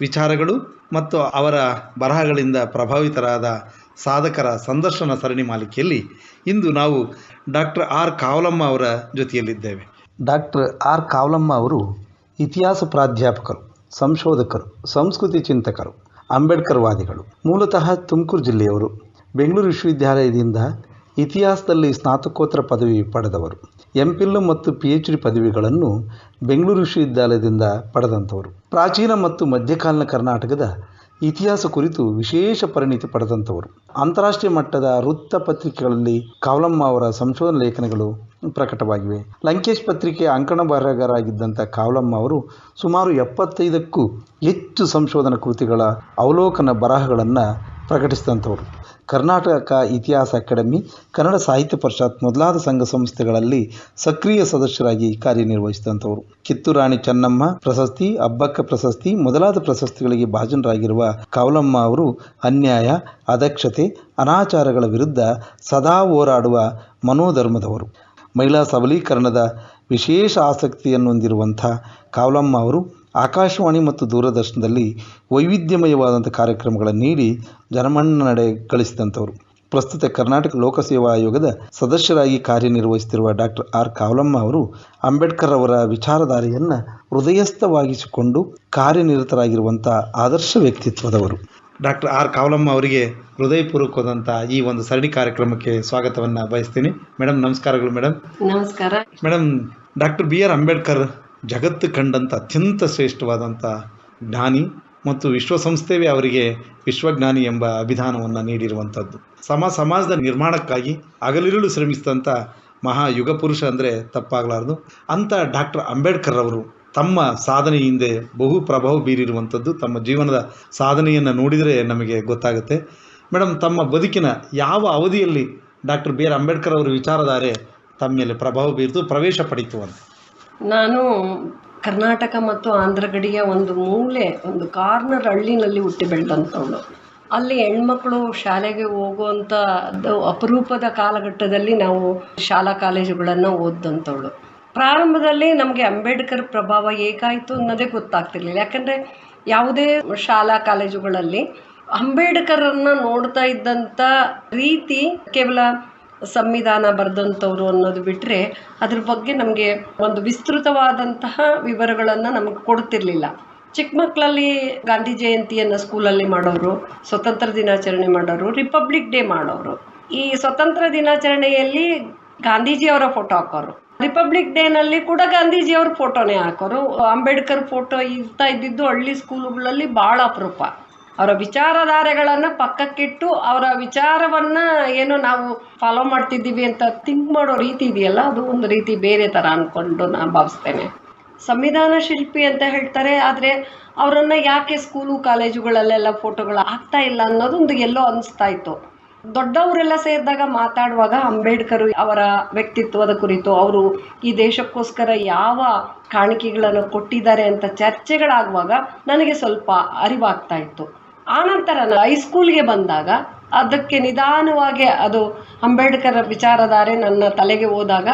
ವಿಚಾರಗಳು ಮತ್ತು ಅವರ ಬರಹಗಳಿಂದ ಪ್ರಭಾವಿತರಾದ ಸಾಧಕರ ಸಂದರ್ಶನ ಸರಣಿ ಮಾಲಿಕೆಯಲ್ಲಿ ಇಂದು ನಾವು ಡಾಕ್ಟರ್ ಆರ್ ಕಾವಲಮ್ಮ ಅವರ ಜೊತೆಯಲ್ಲಿದ್ದೇವೆ. ಡಾಕ್ಟರ್ ಆರ್ ಕಾವಲಮ್ಮ ಅವರು ಇತಿಹಾಸ ಪ್ರಾಧ್ಯಾಪಕರು, ಸಂಶೋಧಕರು, ಸಂಸ್ಕೃತಿ ಚಿಂತಕರು, ಅಂಬೇಡ್ಕರ್ ವಾದಿಗಳು. ಮೂಲತಃ ತುಮಕೂರು ಜಿಲ್ಲೆಯವರು. ಬೆಂಗಳೂರು ವಿಶ್ವವಿದ್ಯಾಲಯದಿಂದ ಇತಿಹಾಸದಲ್ಲಿ ಸ್ನಾತಕೋತ್ತರ ಪದವಿ ಪಡೆದವರು. ಎಂ ಪಿಲ್ ಮತ್ತು ಪಿ ಎಚ್ ಡಿ ಪದವಿಗಳನ್ನು ಬೆಂಗಳೂರು ವಿಶ್ವವಿದ್ಯಾಲಯದಿಂದ ಪಡೆದಂಥವರು. ಪ್ರಾಚೀನ ಮತ್ತು ಮಧ್ಯಕಾಲೀನ ಕರ್ನಾಟಕದ ಇತಿಹಾಸ ಕುರಿತು ವಿಶೇಷ ಪರಿಣಿತಿ ಪಡೆದಂಥವರು. ಅಂತಾರಾಷ್ಟ್ರೀಯ ಮಟ್ಟದ ವೃತ್ತ ಪತ್ರಿಕೆಗಳಲ್ಲಿ ಕಾವಲಮ್ಮ ಅವರ ಸಂಶೋಧನಾ ಲೇಖನಗಳು ಪ್ರಕಟವಾಗಿವೆ. ಲಂಕೇಶ್ ಪತ್ರಿಕೆಯ ಅಂಕಣ ಬರಹಗಾರಾಗಿದ್ದಂಥ ಕಾವಲಮ್ಮ ಅವರು ಸುಮಾರು ಎಪ್ಪತ್ತೈದಕ್ಕೂ ಹೆಚ್ಚು ಸಂಶೋಧನಾ ಕೃತಿಗಳ ಅವಲೋಕನ ಬರಹಗಳನ್ನು ಪ್ರಕಟಿಸಿದಂಥವರು. ಕರ್ನಾಟಕ ಇತಿಹಾಸ ಅಕಾಡೆಮಿ, ಕನ್ನಡ ಸಾಹಿತ್ಯ ಪರಿಷತ್ ಮೊದಲಾದ ಸಂಘ ಸಂಸ್ಥೆಗಳಲ್ಲಿ ಸಕ್ರಿಯ ಸದಸ್ಯರಾಗಿ ಕಾರ್ಯನಿರ್ವಹಿಸಿದಂಥವರು. ಕಿತ್ತೂರಾಣಿ ಚೆನ್ನಮ್ಮ ಪ್ರಶಸ್ತಿ, ಅಬ್ಬಕ್ಕ ಪ್ರಶಸ್ತಿ, ಮೊದಲಾದ ಪ್ರಶಸ್ತಿಗಳಿಗೆ ಭಾಜನರಾಗಿರುವ ಕಾವಲಮ್ಮ ಅವರು ಅನ್ಯಾಯ, ಅದಕ್ಷತೆ, ಅನಾಚಾರಗಳ ವಿರುದ್ಧ ಸದಾ ಹೋರಾಡುವ ಮನೋಧರ್ಮದವರು. ಮಹಿಳಾ ಸಬಲೀಕರಣದ ವಿಶೇಷ ಆಸಕ್ತಿಯನ್ನು ಹೊಂದಿರುವಂಥ ಕಾವಲಮ್ಮ ಅವರು ಆಕಾಶವಾಣಿ ಮತ್ತು ದೂರದರ್ಶನದಲ್ಲಿ ವೈವಿಧ್ಯಮಯವಾದಂಥ ಕಾರ್ಯಕ್ರಮಗಳನ್ನು ನೀಡಿ ಜನಮನ್ನಣೆ ಗಳಿಸಿದಂಥವರು. ಪ್ರಸ್ತುತ ಕರ್ನಾಟಕ ಲೋಕಸೇವಾ ಆಯೋಗದ ಸದಸ್ಯರಾಗಿ ಕಾರ್ಯನಿರ್ವಹಿಸುತ್ತಿರುವ ಡಾಕ್ಟರ್ ಆರ್. ಕಾವಲಮ್ಮ ಅವರು ಅಂಬೇಡ್ಕರ್ ಅವರ ವಿಚಾರಧಾರೆಯನ್ನು ಹೃದಯಸ್ಥವಾಗಿಸಿಕೊಂಡು ಕಾರ್ಯನಿರತರಾಗಿರುವಂಥ ಆದರ್ಶ ವ್ಯಕ್ತಿತ್ವದವರು. Doctor R. ಕಾವಲಮ್ಮ ಅವರಿಗೆ ಹೃದಯಪೂರ್ವಕವಾದಂಥ ಈ ಒಂದು ಸರಣಿ ಕಾರ್ಯಕ್ರಮಕ್ಕೆ ಸ್ವಾಗತವನ್ನು ಬಯಸ್ತೀನಿ. ಮೇಡಮ್ ನಮಸ್ಕಾರಗಳು ಮೇಡಮ್ ನಮಸ್ಕಾರ. Madam doctor B. R. Ambedkar ಜಗತ್ತು ಕಂಡಂಥ ಅತ್ಯಂತ ಶ್ರೇಷ್ಠವಾದಂಥ ಜ್ಞಾನಿ ಮತ್ತು ವಿಶ್ವಸಂಸ್ಥೆಯೇ ಅವರಿಗೆ ವಿಶ್ವಜ್ಞಾನಿ ಎಂಬ ಅಭಿಧಾನವನ್ನು ನೀಡಿರುವಂಥದ್ದು ಸಮ ಸಮಾಜದ ನಿರ್ಮಾಣಕ್ಕಾಗಿ ಅಗಲಿರುಳು ಶ್ರಮಿಸಿದಂಥ ಮಹಾ ಯುಗ ಪುರುಷ ಅಂದರೆ ತಪ್ಪಾಗಲಾರದು. ಅಂಥ ಡಾಕ್ಟರ್ ಅಂಬೇಡ್ಕರ್ ಅವರು ತಮ್ಮ ಸಾಧನೆ ಹಿಂದೆ ಬಹು ಪ್ರಭಾವ ಬೀರಿರುವಂಥದ್ದು ತಮ್ಮ ಜೀವನದ ಸಾಧನೆಯನ್ನು ನೋಡಿದರೆ ನಮಗೆ ಗೊತ್ತಾಗುತ್ತೆ. ಮೇಡಮ್ ತಮ್ಮ ಬದುಕಿನ ಯಾವ ಅವಧಿಯಲ್ಲಿ ಡಾಕ್ಟರ್ ಬಿ ಆರ್ ಅಂಬೇಡ್ಕರ್ ಅವರ ವಿಚಾರಧಾರೆ ತಮ್ಮ ಮೇಲೆ ಪ್ರಭಾವ ಬೀರಿತು ಪ್ರವೇಶ ಪಡಿತು ಅಂತ. ನಾನು ಕರ್ನಾಟಕ ಮತ್ತು ಆಂಧ್ರ ಗಡಿಯ ಒಂದು ಮೂಲೆ, ಒಂದು ಕಾರ್ನರ್ ಹಳ್ಳಿನಲ್ಲಿ ಹುಟ್ಟಿ ಬೆಳೆದಂಥವಳು. ಅಲ್ಲಿ ಹೆಣ್ಮಕ್ಳು ಶಾಲೆಗೆ ಹೋಗುವಂಥದ್ದು ಅಪರೂಪದ ಕಾಲಘಟ್ಟದಲ್ಲಿ ನಾವು ಶಾಲಾ ಕಾಲೇಜುಗಳನ್ನು ಓದಿದಂಥವಳು. ಪ್ರಾರಂಭದಲ್ಲಿ ನಮಗೆ ಅಂಬೇಡ್ಕರ್ ಪ್ರಭಾವ ಏಕಾಯಿತು ಅನ್ನೋದೇ ಗೊತ್ತಾಗ್ತಿರ್ಲಿಲ್ಲ. ಯಾಕಂದರೆ ಯಾವುದೇ ಶಾಲಾ ಕಾಲೇಜುಗಳಲ್ಲಿ ಅಂಬೇಡ್ಕರನ್ನು ನೋಡ್ತಾ ಇದ್ದಂಥ ರೀತಿ ಕೇವಲ ಸಂವಿಧಾನ ಬರೆದಂಥವ್ರು ಅನ್ನೋದು ಬಿಟ್ಟರೆ ಅದ್ರ ಬಗ್ಗೆ ನಮಗೆ ಒಂದು ವಿಸ್ತೃತವಾದಂತಹ ವಿವರಗಳನ್ನು ನಮಗೆ ಕೊಡ್ತಿರ್ಲಿಲ್ಲ. ಚಿಕ್ಕ ಮಕ್ಕಳಲ್ಲಿ ಗಾಂಧಿ ಜಯಂತಿಯನ್ನು ಸ್ಕೂಲಲ್ಲಿ ಮಾಡೋರು, ಸ್ವತಂತ್ರ ದಿನಾಚರಣೆ ಮಾಡೋರು, ರಿಪಬ್ಲಿಕ್ ಡೇ ಮಾಡೋರು. ಈ ಸ್ವತಂತ್ರ ದಿನಾಚರಣೆಯಲ್ಲಿ ಗಾಂಧೀಜಿಯವರ ಫೋಟೋ ಹಾಕೋರು. ರಿಪಬ್ಲಿಕ್ ಡೇನಲ್ಲಿ ಕೂಡ ಗಾಂಧೀಜಿಯವ್ರ ಫೋಟೋನೇ ಹಾಕೋರು. ಅಂಬೇಡ್ಕರ್ ಫೋಟೋ ಇರ್ತಾ ಇದ್ದಿದ್ದು ಹಳ್ಳಿ ಸ್ಕೂಲುಗಳಲ್ಲಿ ಭಾಳ ಅಪರೂಪ. ಅವರ ವಿಚಾರಧಾರೆಗಳನ್ನು ಪಕ್ಕಕ್ಕಿಟ್ಟು ಅವರ ವಿಚಾರವನ್ನು ಏನು ನಾವು ಫಾಲೋ ಮಾಡ್ತಿದ್ದೀವಿ ಅಂತ ಥಿಂಕ್ ಮಾಡೋ ರೀತಿ ಇದೆಯಲ್ಲ, ಅದು ಒಂದು ರೀತಿ ಬೇರೆ ಥರ ಅಂದ್ಕೊಂಡು ನಾನು ಭಾವಿಸ್ತೇನೆ. ಸಂವಿಧಾನ ಶಿಲ್ಪಿ ಅಂತ ಹೇಳ್ತಾರೆ, ಆದರೆ ಅವರನ್ನು ಯಾಕೆ ಸ್ಕೂಲು ಕಾಲೇಜುಗಳಲ್ಲೆಲ್ಲ ಫೋಟೋಗಳು ಆಗ್ತಾ ಇಲ್ಲ ಅನ್ನೋದೊಂದು ಎಲ್ಲೋ ಅನಿಸ್ತಾ ಇತ್ತು. ದೊಡ್ಡವರೆಲ್ಲ ಸೇರಿದಾಗ ಮಾತಾಡುವಾಗ ಅಂಬೇಡ್ಕರ್ ಅವರ ವ್ಯಕ್ತಿತ್ವದ ಕುರಿತು ಅವರು ಈ ದೇಶಕ್ಕೋಸ್ಕರ ಯಾವ ಕಾಣಿಕೆಗಳನ್ನು ಕೊಟ್ಟಿದ್ದಾರೆ ಅಂತ ಚರ್ಚೆಗಳಾಗುವಾಗ ನನಗೆ ಸ್ವಲ್ಪ ಅರಿವಾಗ್ತಾ ಇತ್ತು. ಆನಂತರ ನಾನು ಹೈಸ್ಕೂಲ್ಗೆ ಬಂದಾಗ ಅದಕ್ಕೆ ನಿಧಾನವಾಗಿ ಅದು ಅಂಬೇಡ್ಕರ್ ವಿಚಾರಧಾರೆ ನನ್ನ ತಲೆಗೆ ಹೋದಾಗ,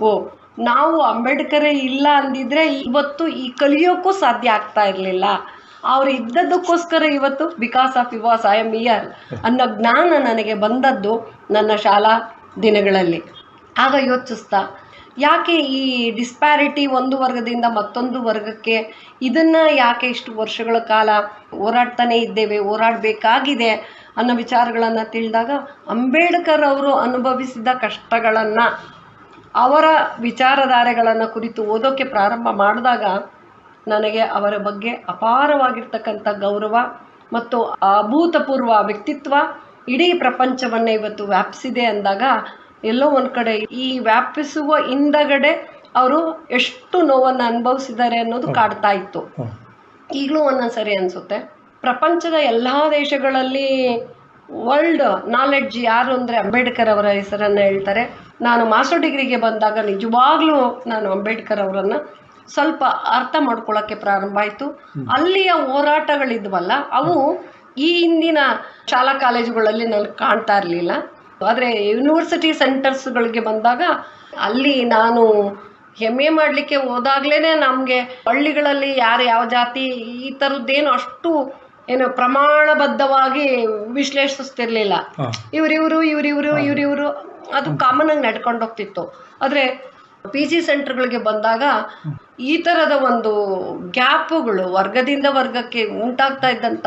ಓ, ನಾವು ಅಂಬೇಡ್ಕರೇ ಇಲ್ಲ ಅಂದಿದ್ರೆ ಇವತ್ತು ಈ ಕಲಿಯೋಕ್ಕೂ ಸಾಧ್ಯ ಆಗ್ತಾ ಇರಲಿಲ್ಲ. ಅವ್ರು ಇದ್ದದಕ್ಕೋಸ್ಕರ ಇವತ್ತು ಬಿಕಾಸ್ ಆಫ್ ವಿವಾಸ್ ಐ ಎಂ ಇಯರ್ ಅನ್ನೋ ಜ್ಞಾನ ನನಗೆ ಬಂದದ್ದು ನನ್ನ ಶಾಲಾ ದಿನಗಳಲ್ಲಿ. ಆಗ ಯೋಚಿಸ್ತಾ ಯಾಕೆ ಈ ಡಿಸ್ಪ್ಯಾರಿಟಿ ಒಂದು ವರ್ಗದಿಂದ ಮತ್ತೊಂದು ವರ್ಗಕ್ಕೆ? ಇದನ್ನು ಯಾಕೆ ಇಷ್ಟು ವರ್ಷಗಳ ಕಾಲ ಹೋರಾಡ್ತಾನೇ ಇದ್ದೇವೆ, ಹೋರಾಡಬೇಕಾಗಿದೆ ಅನ್ನೋ ವಿಚಾರಗಳನ್ನು ತಿಳಿದಾಗ ಅಂಬೇಡ್ಕರ್ ಅವರು ಅನುಭವಿಸಿದ ಕಷ್ಟಗಳನ್ನು, ಅವರ ವಿಚಾರಧಾರೆಗಳನ್ನು ಕುರಿತು ಓದೋಕ್ಕೆ ಪ್ರಾರಂಭ ಮಾಡಿದಾಗ ನನಗೆ ಅವರ ಬಗ್ಗೆ ಅಪಾರವಾಗಿರ್ತಕ್ಕಂಥ ಗೌರವ ಮತ್ತು ಅಭೂತಪೂರ್ವ ವ್ಯಕ್ತಿತ್ವ ಇಡೀ ಪ್ರಪಂಚವನ್ನೇ ಇವತ್ತು ವ್ಯಾಪಿಸಿದೆ ಅಂದಾಗ ಎಲ್ಲೋ ಒಂದು ಕಡೆ ಈ ವ್ಯಾಪಿಸುವ ಹಿಂದಗಡೆ ಅವರು ಎಷ್ಟು ನೋವನ್ನು ಅನುಭವಿಸಿದ್ದಾರೆ ಅನ್ನೋದು ಕಾಡ್ತಾ ಇತ್ತು. ಈಗಲೂ ಒಂದೊಂದ್ಸರಿ ಅನಿಸುತ್ತೆ. ಪ್ರಪಂಚದ ಎಲ್ಲ ದೇಶಗಳಲ್ಲಿ ವರ್ಲ್ಡ್ ನಾಲೆಡ್ಜ್ ಯಾರು ಅಂದರೆ ಅಂಬೇಡ್ಕರ್ ಅವರ ಹೆಸರನ್ನು ಹೇಳ್ತಾರೆ. ನಾನು ಮಾಸ್ಟರ್ ಡಿಗ್ರಿಗೆ ಬಂದಾಗ ನಿಜವಾಗ್ಲೂ ನಾನು ಅಂಬೇಡ್ಕರ್ ಅವರನ್ನು ಸ್ವಲ್ಪ ಅರ್ಥ ಮಾಡ್ಕೊಳ್ಳೋಕ್ಕೆ ಪ್ರಾರಂಭ ಆಯಿತು. ಅಲ್ಲಿಯ ಹೋರಾಟಗಳಿದ್ವಲ್ಲ ಅವು ಈ ಹಿಂದಿನ ಶಾಲಾ ಕಾಲೇಜುಗಳಲ್ಲಿ ನಾನು ಕಾಣ್ತಾ ಇರಲಿಲ್ಲ. ಆದರೆ ಯೂನಿವರ್ಸಿಟಿ ಸೆಂಟರ್ಸ್ಗಳಿಗೆ ಬಂದಾಗ ಅಲ್ಲಿ ನಾನು ಎಂ ಎ ಮಾಡಲಿಕ್ಕೆ ಹೋದಾಗಲೇ ನಮಗೆ ಹಳ್ಳಿಗಳಲ್ಲಿ ಯಾರು ಯಾವ ಜಾತಿ ಈ ಥರದ್ದೇನು ಅಷ್ಟು ಏನು ಪ್ರಮಾಣಬದ್ಧವಾಗಿ ವಿಶ್ಲೇಷಿಸ್ತಿರ್ಲಿಲ್ಲ. ಇವರಿವರು ಇವರಿವರು ಇವರಿವರು ಅದು ಕಾಮನ್ ಆಗಿ ನಡ್ಕೊಂಡು ಹೋಗ್ತಿತ್ತು. ಆದರೆ ಪಿ ಜಿ ಸೆಂಟರ್ಗಳಿಗೆ ಬಂದಾಗ ಈ ಥರದ ಒಂದು ಗ್ಯಾಪುಗಳು ವರ್ಗದಿಂದ ವರ್ಗಕ್ಕೆ ಉಂಟಾಗ್ತಾ ಇದ್ದಂಥ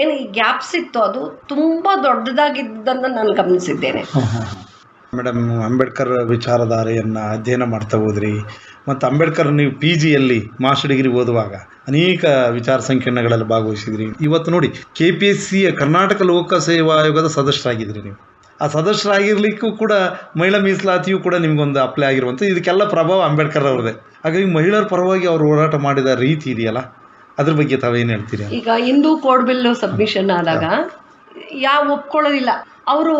ಏನು ಈ ಗ್ಯಾಪ್ಸ್ ಇತ್ತು ಅದು ತುಂಬ ದೊಡ್ಡದಾಗಿದ್ದನ್ನು ನಾನು ಗಮನಿಸಿದ್ದೇನೆ. ಮೇಡಮ್ ಅಂಬೇಡ್ಕರ್ ವಿಚಾರಧಾರೆಯನ್ನು ಅಧ್ಯಯನ ಮಾಡ್ತಾ ಹೋದ್ರಿ. ಮತ್ತು ಅಂಬೇಡ್ಕರ್ ನೀವು ಪಿ ಜಿಯಲ್ಲಿ ಮಾಸ್ಟರ್ ಡಿಗ್ರಿ ಓದುವಾಗ ಅನೇಕ ವಿಚಾರ ಸಂಕಿರಣಗಳಲ್ಲಿ ಭಾಗವಹಿಸಿದ್ರಿ. ಇವತ್ತು ನೋಡಿ ಕೆ ಪಿ ಎಸ್ ಸಿಯ ಕರ್ನಾಟಕ ಲೋಕ ಸೇವಾ ಆಯೋಗದ ಸದಸ್ಯರಾಗಿದ್ರಿ ನೀವು. ಆ ಸದಸ್ಯರಾಗಿರ್ಲಿಕ್ಕೂ ಕೂಡ ಮಹಿಳಾ ಮೀಸಲಾತಿಯೂ ಕೂಡ ನಿಮಗೊಂದು ಅಪ್ಲೈ ಆಗಿರುವಂಥ ಇದಕ್ಕೆಲ್ಲ ಪ್ರಭಾವ ಅಂಬೇಡ್ಕರ್ ಅವ್ರದ್ದೇ. ಹಾಗಾಗಿ ಮಹಿಳೆಯರ ಪರವಾಗಿ ಅವರು ಹೋರಾಟ ಮಾಡಿದ ರೀತಿ ಇದೆಯಲ್ಲ? ಅದ್ರ ಬಗ್ಗೆ ತಾವೇನು ಹೇಳ್ತೀರಿ? ಈಗ ಹಿಂದೂ ಕೋಡ್ ಬಿಲ್ ಸಬ್ಮಿಷನ್ ಆದಾಗ ಯಾವ ಒಪ್ಕೊಳ್ಳೋದಿಲ್ಲ. ಅವರು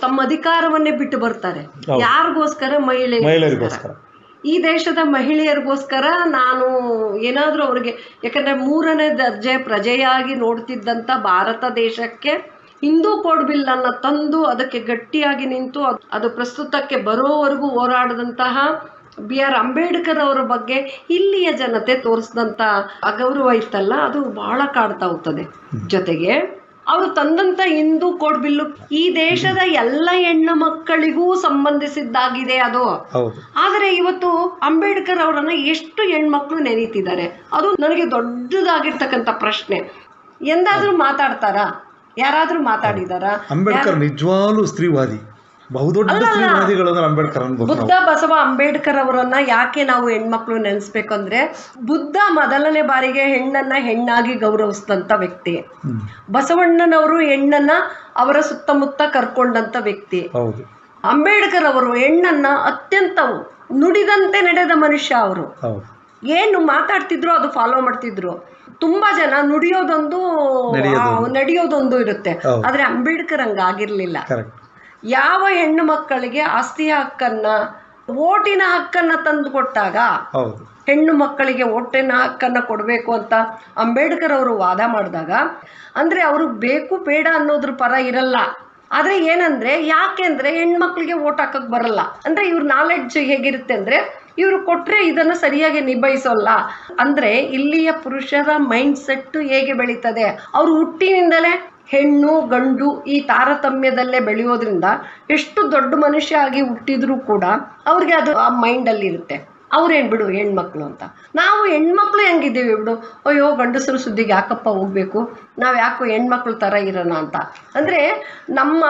ತಮ್ಮ ಅಧಿಕಾರವನ್ನೇ ಬಿಟ್ಟು ಬರ್ತಾರೆ. ಯಾರಿಗೋಸ್ಕರ? ಮಹಿಳೆ ಮಹಿಳೆಯರಿಗೋಸ್ಕರ. ಈ ದೇಶದ ಮಹಿಳೆಯರಿಗೋಸ್ಕರ ನಾನು ಏನಾದರೂ ಅವರಿಗೆ ಯಾಕಂದರೆ ಮೂರನೇ ದರ್ಜೆ ಪ್ರಜೆಯಾಗಿ ನೋಡ್ತಿದ್ದಂಥ ಭಾರತ ದೇಶಕ್ಕೆ ಹಿಂದೂ ಕೋಡ್ ಬಿಲ್ಲನ್ನು ತಂದು ಅದಕ್ಕೆ ಗಟ್ಟಿಯಾಗಿ ನಿಂತು ಅದು ಪ್ರಸ್ತುತಕ್ಕೆ ಬರೋವರೆಗೂ ಹೋರಾಡಿದಂತಹ ಬಿ ಆರ್ ಅಂಬೇಡ್ಕರ್ ಅವರ ಬಗ್ಗೆ ಇಲ್ಲಿಯ ಜನತೆ ತೋರಿಸಿದಂಥ ಅಗೌರವ ಇತ್ತಲ್ಲ ಅದು ಬಹಳ ಕಾಡ್ತಾ ಹೋಗ್ತದೆ. ಜೊತೆಗೆ ಅವರು ತಂದಂಥ ಹಿಂದೂ ಕೋಡ್ ಬಿಲ್ಲು ಈ ದೇಶದ ಎಲ್ಲ ಹೆಣ್ಣು ಮಕ್ಕಳಿಗೂ ಸಂಬಂಧಿಸಿದ್ದಾಗಿದೆ ಅದು. ಆದರೆ ಇವತ್ತು ಅಂಬೇಡ್ಕರ್ ಅವರನ್ನ ಎಷ್ಟು ಹೆಣ್ಮಕ್ಳು ನೆನೀತಿದ್ದಾರೆ ಅದು ನನಗೆ ದೊಡ್ಡದಾಗಿರ್ತಕ್ಕಂಥ ಪ್ರಶ್ನೆ. ಎಂದಾದ್ರೂ ಮಾತಾಡ್ತಾರಾ? ಯಾರಾದ್ರೂ ಮಾತಾಡಿದಾರಾ? ಅಂಬೇಡ್ಕರ್ ನಿಜವಾಗ್ಲೂ ಸ್ತ್ರೀವಾದಿ. ಬಹುದೊಡ್ಡ ಸ್ತ್ರೀವಾದಿಗಳು ಅಂದ್ರೆ ಅಂಬೇಡ್ಕರ್ ಅನ್ಬೇಕು ಬುದ್ಧ ಬಸವ ಅಂಬೇಡ್ಕರ್ ಅವರನ್ನ ಯಾಕೆ ನಾವು ಹೆಣ್ಮಕ್ಳು ನೆನೆಸ್ಬೇಕು ಅಂದ್ರೆ ಬುದ್ಧ ಮೊದಲನೇ ಬಾರಿಗೆ ಹೆಣ್ಣನ್ನ ಹೆಣ್ಣಾಗಿ ಗೌರವಿಸಿದಂತ ವ್ಯಕ್ತಿ. ಬಸವಣ್ಣನವರು ಹೆಣ್ಣನ್ನ ಅವರ ಸುತ್ತಮುತ್ತ ಕರ್ಕೊಂಡಂತ ವ್ಯಕ್ತಿ. ಅಂಬೇಡ್ಕರ್ ಅವರು ಹೆಣ್ಣನ್ನ ಅತ್ಯಂತ ನುಡಿದಂತೆ ನಡೆದ ಮನುಷ್ಯ ಅವರು. ಏನು ಮಾತಾಡ್ತಿದ್ರು ಅದು ಫಾಲೋ ಮಾಡ್ತಿದ್ರು. ತುಂಬಾ ಜನ ನುಡಿಯೋದೊಂದು ನಡೆಯೋದೊಂದು. ಇರುತ್ತೆ. ಆದ್ರೆ ಅಂಬೇಡ್ಕರ್ ಹಂಗಾಗಿರ್ಲಿಲ್ಲ. ಕರೆಕ್ಟ್ ಯಾವ ಹೆಣ್ಣು ಮಕ್ಕಳಿಗೆ ಆಸ್ತಿಯ ಹಕ್ಕನ್ನ ಓಟಿನ ಹಕ್ಕನ್ನ ತಂದು ಕೊಟ್ಟಾಗ ಹೆಣ್ಣು ಮಕ್ಕಳಿಗೆ ಓಟಿನ ಹಕ್ಕನ್ನ ಕೊಡಬೇಕು ಅಂತ ಅಂಬೇಡ್ಕರ್ ಅವರು ವಾದ ಮಾಡಿದಾಗ ಅಂದ್ರೆ ಅವರು ಬೇಕು ಬೇಡ ಅನ್ನೋದ್ರ ಪರ ಇರಲ್ಲ. ಆದ್ರೆ ಏನಂದ್ರೆ ಯಾಕೆಂದ್ರೆ ಹೆಣ್ಮಕ್ಳಿಗೆ ಓಟ್ ಹಾಕಕ್ ಬರಲ್ಲ. ಅಂದ್ರೆ ಇವ್ರ ನಾಲೆಡ್ಜ್ ಹೇಗಿರುತ್ತೆ ಅಂದ್ರೆ ಇವರು ಕೊಟ್ರೆ ಇದನ್ನ ಸರಿಯಾಗಿ ನಿಭಾಯಿಸೋಲ್ಲ. ಅಂದ್ರೆ ಇಲ್ಲಿಯ ಪುರುಷರ ಮೈಂಡ್ ಸೆಟ್ ಹೇಗೆ ಬೆಳೀತದೆ? ಅವ್ರು ಹುಟ್ಟಿನಿಂದಲೇ ಹೆಣ್ಣು, ಗಂಡು ಈ ತಾರತಮ್ಯದಲ್ಲೇ ಬೆಳೆಯೋದ್ರಿಂದ ಎಷ್ಟು ದೊಡ್ಡ ಮನುಷ್ಯ ಆಗಿ ಹುಟ್ಟಿದ್ರೂ ಕೂಡ ಅವ್ರಿಗೆ ಅದು ಆ ಮೈಂಡಲ್ಲಿ ಇರುತ್ತೆ. ಅವ್ರೇನು ಬಿಡು, ಹೆಣ್ಮಕ್ಳು ಅಂತ. ನಾವು ಹೆಣ್ಮಕ್ಳು ಹೆಂಗಿದ್ದೀವಿ ಬಿಡು? ಅಯ್ಯೋ, ಗಂಡಸರು ಸುದ್ದಿಗೆ ಯಾಕಪ್ಪ ಹೋಗ್ಬೇಕು? ನಾವು ಯಾಕೋ ಹೆಣ್ಮಕ್ಳು ಥರ ಇರೋಣ ಅಂತ. ಅಂದರೆ ನಮ್ಮ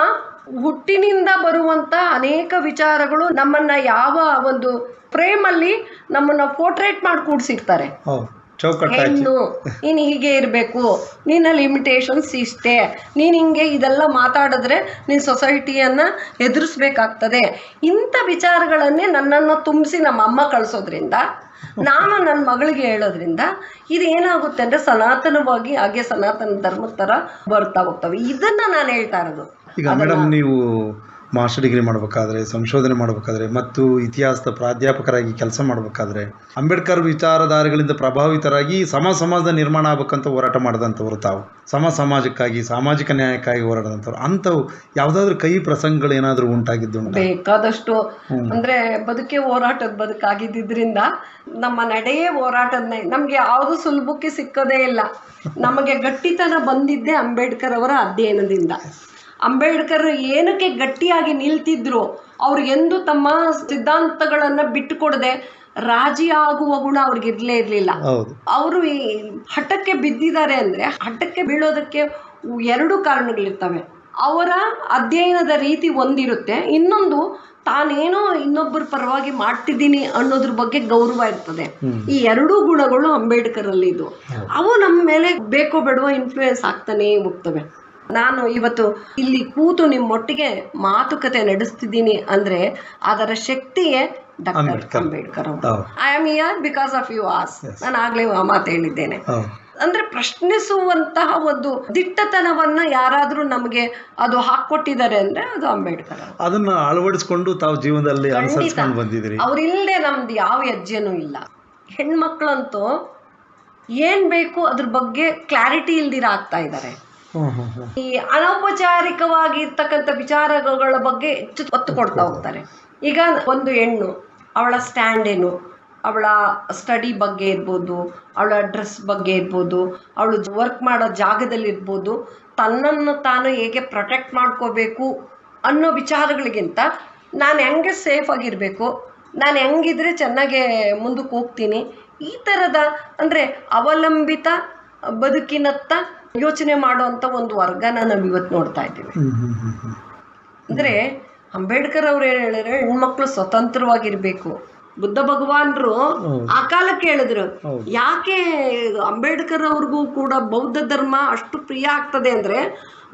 ಹುಟ್ಟಿನಿಂದ ಬರುವಂಥ ಅನೇಕ ವಿಚಾರಗಳು ನಮ್ಮನ್ನು ಯಾವ ಒಂದು ಫ್ರೇಮಲ್ಲಿ ನಮ್ಮನ್ನು ಪೋರ್ಟ್ರೇಟ್ ಮಾಡಿ ಕೂಡಿಸಿರ್ತಾರೆ ಹೆಣ್ಣು ನೀನು ಹೀಗೆ ಇರಬೇಕು. ನಿನ್ನ ಲಿಮಿಟೇಷನ್ಸ್ ಇಷ್ಟೇ. ನೀನು ಹಿಂಗೆ ಇದೆಲ್ಲ ಮಾತಾಡಿದ್ರೆ ನೀನು ಸೊಸೈಟಿಯನ್ನು ಎದುರಿಸ್ಬೇಕಾಗ್ತದೆ. ಇಂಥ ವಿಚಾರಗಳನ್ನೇ ನನ್ನನ್ನು ತುಂಬಿಸಿ ನಮ್ಮ ಅಮ್ಮ ಕಳಿಸೋದ್ರಿಂದ ನಾನು ನನ್ನ ಮಗಳಿಗೆ ಹೇಳೋದ್ರಿಂದ ಇದು ಏನಾಗುತ್ತೆ ಅಂದರೆ ಸನಾತನವಾಗಿ ಹಾಗೆ ಸನಾತನ ಧರ್ಮದ ಥರ ಬರ್ತಾ ಹೋಗ್ತವೆ. ಇದನ್ನು ನಾನು ಹೇಳ್ತಾ ಇರೋದು. ಈಗ ಮೇಡಮ್ ನೀವು ಮಾಸ್ಟರ್ ಡಿಗ್ರಿ ಮಾಡಬೇಕಾದ್ರೆ ಸಂಶೋಧನೆ ಮಾಡಬೇಕಾದ್ರೆ ಮತ್ತು ಇತಿಹಾಸದ ಪ್ರಾಧ್ಯಾಪಕರಾಗಿ ಕೆಲಸ ಮಾಡಬೇಕಾದ್ರೆ ಅಂಬೇಡ್ಕರ್ ವಿಚಾರಧಾರೆಗಳಿಂದ ಪ್ರಭಾವಿತರಾಗಿ ಸಮ ಸಮಾಜದ ನಿರ್ಮಾಣ ಆಗಬೇಕಂತ ಹೋರಾಟ ಮಾಡಿದಂಥವ್ರು ತಾವು. ಸಮ ಸಮಾಜಕ್ಕಾಗಿ ಸಾಮಾಜಿಕ ನ್ಯಾಯಕ್ಕಾಗಿ ಹೋರಾಡಿದಂಥವ್ರು. ಅಂಥವು ಯಾವುದಾದ್ರೂ ಕೈ ಪ್ರಸಂಗಗಳು ಏನಾದರೂ ಉಂಟಾಗಿದ್ದು ಬೇಕಾದಷ್ಟು. ಅಂದ್ರೆ ಬದುಕೆ ಹೋರಾಟದ ಬದುಕಾಗಿದ್ದರಿಂದ ನಮ್ಮ ನಡೆಯೇ ಹೋರಾಟದ ನಮ್ಗೆ ಯಾವುದು ಸುಲಭಕ್ಕೆ ಸಿಕ್ಕದೇ ಇಲ್ಲ. ನಮಗೆ ಗಟ್ಟಿತನ ಬಂದಿದ್ದೆ ಅಂಬೇಡ್ಕರ್ ಅವರ ಅಧ್ಯಯನದಿಂದ. ಅಂಬೇಡ್ಕರ್ ಏನಕ್ಕೆ ಗಟ್ಟಿಯಾಗಿ ನಿಲ್ತಿದ್ರು? ಅವ್ರು ಎಂದು ತಮ್ಮ ಸಿದ್ಧಾಂತಗಳನ್ನ ಬಿಟ್ಟುಕೊಡದೆ ರಾಜಿ ಆಗುವ ಗುಣ ಅವ್ರಿಗೆ ಇರ್ಲೇ ಇರ್ಲಿಲ್ಲ. ಅವರು ಈ ಹಠಕ್ಕೆ ಬಿದ್ದಿದ್ದಾರೆ ಅಂದರೆ ಹಠಕ್ಕೆ ಬೀಳೋದಕ್ಕೆ ಎರಡು ಕಾರಣಗಳಿರ್ತವೆ. ಅವರ ಅಧ್ಯಯನದ ರೀತಿ ಒಂದಿರುತ್ತೆ. ಇನ್ನೊಂದು ತಾನೇನೋ ಇನ್ನೊಬ್ಬರ ಪರವಾಗಿ ಮಾಡ್ತಿದ್ದೀನಿ ಅನ್ನೋದ್ರ ಬಗ್ಗೆ ಗೌರವ ಇರ್ತದೆ. ಈ ಎರಡೂ ಗುಣಗಳು ಅಂಬೇಡ್ಕರ್ ಅಲ್ಲಿ ಇದು ಅವು ನಮ್ಮ ಮೇಲೆ ಬೇಕೋ ಬೇಡವೋ ಇನ್ಫ್ಲೂಯೆನ್ಸ್ ಆಗ್ತಾನೆ ಹೋಗ್ತವೆ. ನಾನು ಇವತ್ತು ಇಲ್ಲಿ ಕೂತು ನಿಮ್ಮೊಟ್ಟಿಗೆ ಮಾತುಕತೆ ನಡೆಸ್ತಿದ್ದೀನಿ ಅಂದ್ರೆ ಅದರ ಶಕ್ತಿಯೇ ಡಾಕ್ಟರ್ ಅಂಬೇಡ್ಕರ್. ಅವರು. I am here because of you us. ನಾನು ಆಗ್ಲೇ ಆ ಮಾತು ಹೇಳಿದ್ದೇನೆ. ಅಂದ್ರೆ ಪ್ರಶ್ನಿಸುವಂತಹ ಒಂದು ದಿಟ್ಟತನವನ್ನ ಯಾರಾದ್ರೂ ನಮಗೆ ಅದು ಹಾಕೊಟ್ಟಿದ್ದಾರೆ ಅಂದ್ರೆ ಅದು ಅಂಬೇಡ್ಕರ್ ಅದನ್ನ ಅಳವಡಿಸಿಕೊಂಡು ತಾವು ಜೀವನದಲ್ಲಿ ಅನುಸರಿಸಿಕೊಂಡು ಬಂದಿದ್ರಿ ಅವ್ರಿಲ್ಲದೆ ನಮ್ದು ಯಾವ ಹೆಜ್ಜೆನೂ ಇಲ್ಲ. ಹೆಣ್ಮಕ್ಳಂತೂ ಏನ್ ಬೇಕು ಅದ್ರ ಬಗ್ಗೆ ಕ್ಲಾರಿಟಿ ಇಲ್ದಿರ ಆಗ್ತಾ ಇದ್ದಾರೆ. ಈ ಅನೌಪಚಾರಿಕವಾಗಿ ಇರ್ತಕ್ಕಂಥ ವಿಚಾರಗಳ ಬಗ್ಗೆ ಹೆಚ್ಚು ಒತ್ತು ಕೊಡ್ತಾ ಹೋಗ್ತಾರೆ. ಈಗ ಒಂದು ಹೆಣ್ಣು, ಅವಳ ಸ್ಟ್ಯಾಂಡ್ ಏನು? ಅವಳ ಸ್ಟಡಿ ಬಗ್ಗೆ ಇರ್ಬೋದು, ಅವಳ ಡ್ರೆಸ್ ಬಗ್ಗೆ ಇರ್ಬೋದು, ಅವಳು ವರ್ಕ್ ಮಾಡೋ ಜಾಗದಲ್ಲಿ ಇರ್ಬೋದು, ತನ್ನನ್ನು ತಾನು ಹೇಗೆ ಪ್ರೊಟೆಕ್ಟ್ ಮಾಡ್ಕೋಬೇಕು ಅನ್ನೋ ವಿಚಾರಗಳಿಗಿಂತ ನಾನು ಹೆಂಗೆ ಸೇಫ್ ಆಗಿರಬೇಕು, ನಾನು ಹೆಂಗಿದ್ರೆ ಚೆನ್ನಾಗೆ ಮುಂದಕ್ಕೆ ಹೋಗ್ತೀನಿ, ಈ ಥರದ ಅಂದರೆ ಅವಲಂಬಿತ, ಬದುಕಿನತ್ತ ಯೋಚನೆ ಮಾಡುವಂತ ಒಂದು ವರ್ಗನ ನಾವು ಇವತ್ತು ನೋಡ್ತಾ ಇದ್ದೀವಿ. ಅಂದ್ರೆ ಅಂಬೇಡ್ಕರ್ ಅವ್ರು ಏನ್ ಹೇಳಿದ್ರೆ ಹೆಣ್ಮಕ್ಳು ಸ್ವತಂತ್ರವಾಗಿರ್ಬೇಕು. ಬುದ್ಧ ಭಗವಾನ್ರು ಆ ಕಾಲಕ್ಕೆ ಹೇಳಿದ್ರು. ಯಾಕೆ ಅಂಬೇಡ್ಕರ್ ಅವ್ರಿಗೂ ಕೂಡ ಬೌದ್ಧ ಧರ್ಮ ಅಷ್ಟು ಪ್ರಿಯ ಆಗ್ತದೆ ಅಂದ್ರೆ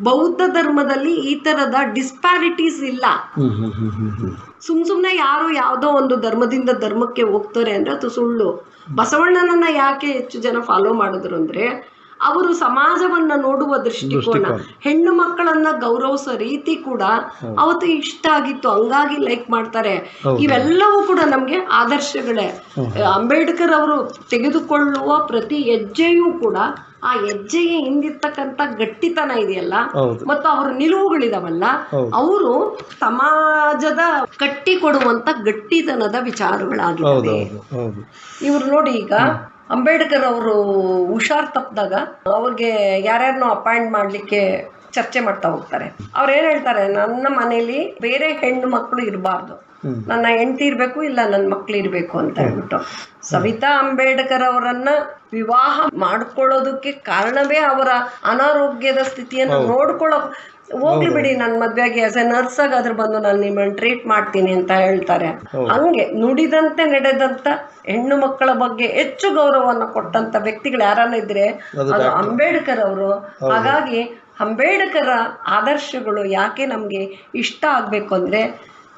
ಬೌದ್ಧ ಧರ್ಮದಲ್ಲಿ ಈ ತರದ ಡಿಸ್ಪ್ಯಾರಿಟೀಸ್ ಇಲ್ಲ. ಸುಮ್ ಸುಮ್ನೆ ಯಾರು ಯಾವುದೋ ಒಂದು ಧರ್ಮದಿಂದ ಧರ್ಮಕ್ಕೆ ಹೋಗ್ತಾರೆ ಅಂದ್ರೆ ಅದು ಸುಳ್ಳು. ಬಸವಣ್ಣನನ್ನ ಯಾಕೆ ಹೆಚ್ಚು ಜನ ಫಾಲೋ ಮಾಡಿದ್ರು ಅಂದ್ರೆ ಅವರು ಸಮಾಜವನ್ನ ನೋಡುವ ದೃಷ್ಟಿಕೋನ. ಹೆಣ್ಣು ಮಕ್ಕಳನ್ನ ಗೌರವಿಸೋ ರೀತಿ ಕೂಡ ಅವತ್ತು ಇಷ್ಟ ಆಗಿತ್ತು ಹಂಗಾಗಿ ಲೈಕ್ ಮಾಡ್ತಾರೆ. ಇವೆಲ್ಲವೂ ಕೂಡ ನಮ್ಗೆ ಆದರ್ಶಗಳೇ. ಅಂಬೇಡ್ಕರ್ ಅವರು ತೆಗೆದುಕೊಳ್ಳುವ ಪ್ರತಿ ಹೆಜ್ಜೆಯೂ ಕೂಡ ಆ ಹೆಜ್ಜೆಯ ಹಿಂದಿರ್ತಕ್ಕಂತ ಗಟ್ಟಿತನ ಇದೆಯಲ್ಲ? ಮತ್ತು ಅವರ ನಿಲುವುಗಳಿದಾವಲ್ಲ? ಅವರು ಸಮಾಜದ ಕಟ್ಟಿ ಕೊಡುವಂತ ಗಟ್ಟಿತನದ ವಿಚಾರಗಳಾಗಿವೆ ಇವ್ರು ನೋಡಿ ಈಗ ಅಂಬೇಡ್ಕರ್ ಅವರು ಹುಷಾರ್ ತಪ್ಪಿದಾಗ ಅವ್ರಿಗೆ ಯಾರ್ಯಾರನ್ನೋ ಅಪಾಯಿಂಟ್ ಮಾಡಲಿಕ್ಕೆ ಚರ್ಚೆ ಮಾಡ್ತಾ ಹೋಗ್ತಾರೆ. ಅವ್ರು ಏನ್ ಹೇಳ್ತಾರೆ ನನ್ನ ಮನೇಲಿ ಬೇರೆ ಹೆಣ್ಣು ಮಕ್ಕಳು ಇರಬಾರ್ದು. ನನ್ನ ಹೆಂಡತಿ ಇರ್ಬೇಕು ಇಲ್ಲ ನನ್ನ ಮಕ್ಳು ಇರಬೇಕು ಅಂತ ಹೇಳ್ಬಿಟ್ಟು. ಸವಿತಾ ಅಂಬೇಡ್ಕರ್ ಅವರನ್ನ ವಿವಾಹ ಮಾಡ್ಕೊಳ್ಳೋದಕ್ಕೆ ಕಾರಣವೇ ಅವರ ಅನಾರೋಗ್ಯದ ಸ್ಥಿತಿಯನ್ನು ನೋಡ್ಕೊಳ್ಳೋ ಹೋಗ್ಲಿ ಬಿಡಿ ನನ್ ಮದ್ವೆಗೆ ಆಸ್ ಎ ನರ್ಸ್ ಆಗಾದ್ರೂ ಬಂದು ನಾನು ನಿಮ್ಮನ್ನ ಟ್ರೀಟ್ ಮಾಡ್ತೀನಿ ಅಂತ ಹೇಳ್ತಾರೆ. ಹಂಗೆ ನುಡಿದಂತೆ ನಡೆದಂತ ಹೆಣ್ಣು ಮಕ್ಕಳ ಬಗ್ಗೆ ಹೆಚ್ಚು ಗೌರವವನ್ನು ಕೊಟ್ಟಂತ ವ್ಯಕ್ತಿಗಳು ಯಾರನ್ನ ಇದ್ರೆ ಅದು ಅಂಬೇಡ್ಕರ್ ಅವರು. ಹಾಗಾಗಿ ಅಂಬೇಡ್ಕರ ಆದರ್ಶಗಳು ಯಾಕೆ ನಮಗೆ ಇಷ್ಟ ಆಗಬೇಕು ಅಂದರೆ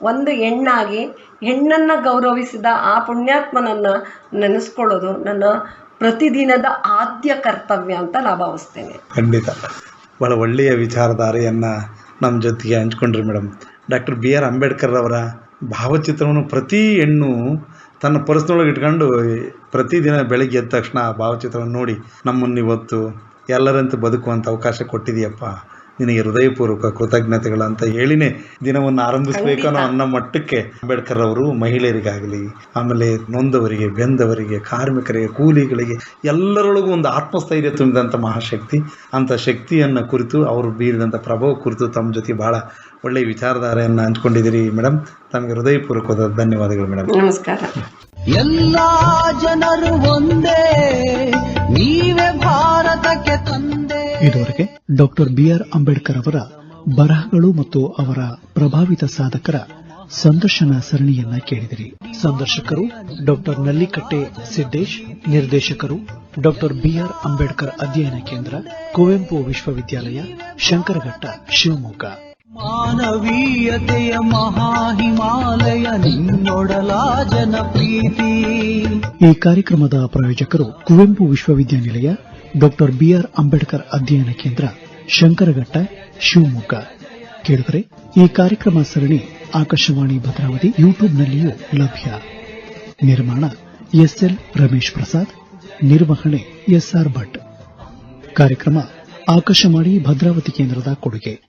ಒಂದು ಹೆಣ್ಣಾಗಿ ಹೆಣ್ಣನ್ನು ಗೌರವಿಸಿದ ಆ ಪುಣ್ಯಾತ್ಮನನ್ನು ನೆನೆಸ್ಕೊಳ್ಳೋದು ನನ್ನ ಪ್ರತಿದಿನದ ಆದ್ಯ ಕರ್ತವ್ಯ ಅಂತ ನಾ ಭಾವಿಸ್ತೇನೆ. ಖಂಡಿತ. ಭಾಳ ಒಳ್ಳೆಯ ವಿಚಾರಧಾರೆಯನ್ನು ನಮ್ಮ ಜೊತೆಗೆ ಹಂಚ್ಕೊಂಡ್ರಿ madam doctor B R Ambedkar ಅವರ ಭಾವಚಿತ್ರವನ್ನು ಪ್ರತಿ ಹೆಣ್ಣು ತನ್ನ ಪರ್ಸ್ನೊಳಗೆ ಇಟ್ಕೊಂಡು ಪ್ರತಿದಿನ ಬೆಳಗ್ಗೆ ಎದ್ದ ತಕ್ಷಣ ಆ ಭಾವಚಿತ್ರವನ್ನು ನೋಡಿ, ನಮ್ಮನ್ನು ಇವತ್ತು ಎಲ್ಲರಂತೆ ಬದುಕುವಂಥ ಅವಕಾಶ ಕೊಟ್ಟಿದೆಯಪ್ಪ ನಿನಗೆ ಹೃದಯಪೂರ್ವಕ ಕೃತಜ್ಞತೆಗಳು ಅಂತ ಹೇಳಿನೇ ದಿನವನ್ನು ಆರಂಭಿಸಬೇಕು ಅನ್ನೋ ಅನ್ನೋ ಮಟ್ಟಕ್ಕೆ ಅಂಬೇಡ್ಕರ್ ಅವರು ಮಹಿಳೆಯರಿಗಾಗಲಿ ಆಮೇಲೆ ನೊಂದವರಿಗೆ ಬೆಂದವರಿಗೆ ಕಾರ್ಮಿಕರಿಗೆ ಕೂಲಿಗಳಿಗೆ ಎಲ್ಲರೊಳಗೂ ಒಂದು ಆತ್ಮಸ್ಥೈರ್ಯ ತುಂಬಿದಂಥ ಮಹಾಶಕ್ತಿ. ಅಂಥ ಶಕ್ತಿಯನ್ನು ಕುರಿತು ಅವರು ಬೀರಿದಂಥ ಪ್ರಭಾವ ಕುರಿತು ತಮ್ಮ ಜೊತೆ ಭಾಳ ಒಳ್ಳೆಯ ವಿಚಾರಧಾರೆಯನ್ನು ಹಂಚ್ಕೊಂಡಿದ್ದೀರಿ ಮೇಡಮ್ ತಮಗೆ ಹೃದಯಪೂರ್ವಕವಾದ ಧನ್ಯವಾದಗಳು ಮೇಡಮ್ ನಮಸ್ಕಾರ. ಎಲ್ಲ ಜನರು ಒಂದೇ ಇದುವರೆಗೆ ಡಾಕ್ಟರ್ ಬಿಆರ್ ಅಂಬೇಡ್ಕರ್ ಅವರ ಬರಹಗಳು ಮತ್ತು ಅವರ ಪ್ರಭಾವಿತ ಸಾಧಕರ ಸಂದರ್ಶನ ಸರಣಿಯನ್ನ ಕೇಳಿದಿರಿ. ಸಂದರ್ಶಕರು ಡಾಕ್ಟರ್ ನಲ್ಲಿಕಟ್ಟೆ ಸಿದ್ದೇಶ್ ನಿರ್ದೇಶಕರು ಡಾಕ್ಟರ್ ಬಿಆರ್ ಅಂಬೇಡ್ಕರ್ ಅಧ್ಯಯನ ಕೇಂದ್ರ ಕುವೆಂಪು ವಿಶ್ವವಿದ್ಯಾಲಯ ಶಂಕರಘಟ್ಟ ಶಿವಮೊಗ್ಗ. ಮಾನವೀಯತೆಯ ಮಹಾಹಿಮಾಲಯ ನಿನ್ನೊಡಲ ಜನಪ್ರೀತಿ. ಈ ಕಾರ್ಯಕ್ರಮದ ಪ್ರಾಯೋಜಕರು ಕುವೆಂಪು ವಿಶ್ವವಿದ್ಯಾನಿಲಯ ಡಾಕ್ಟರ್ ಬಿಆರ್ ಅಂಬೇಡ್ಕರ್ ಅಧ್ಯಯನ ಕೇಂದ್ರ, ಶಂಕರಘಟ್ಟ, ಶಿವಮೊಗ್ಗ. ಕೇಳಿದರೆ ಈ ಕಾರ್ಯಕ್ರಮ ಸರಣಿ ಆಕಾಶವಾಣಿ ಭದ್ರಾವತಿ ಯೂಟ್ಯೂಬ್ನಲ್ಲಿಯೂ ಲಭ್ಯ. ನಿರ್ಮಾಣ ಎಸ್ಎಲ್ ರಮೇಶ್ ಪ್ರಸಾದ್, ನಿರ್ವಹಣೆ ಎಸ್ಆರ್ ಭಟ್. ಕಾರ್ಯಕ್ರಮ ಆಕಾಶವಾಣಿ ಭದ್ರಾವತಿ ಕೇಂದ್ರದ ಕೊಡುಗೆ.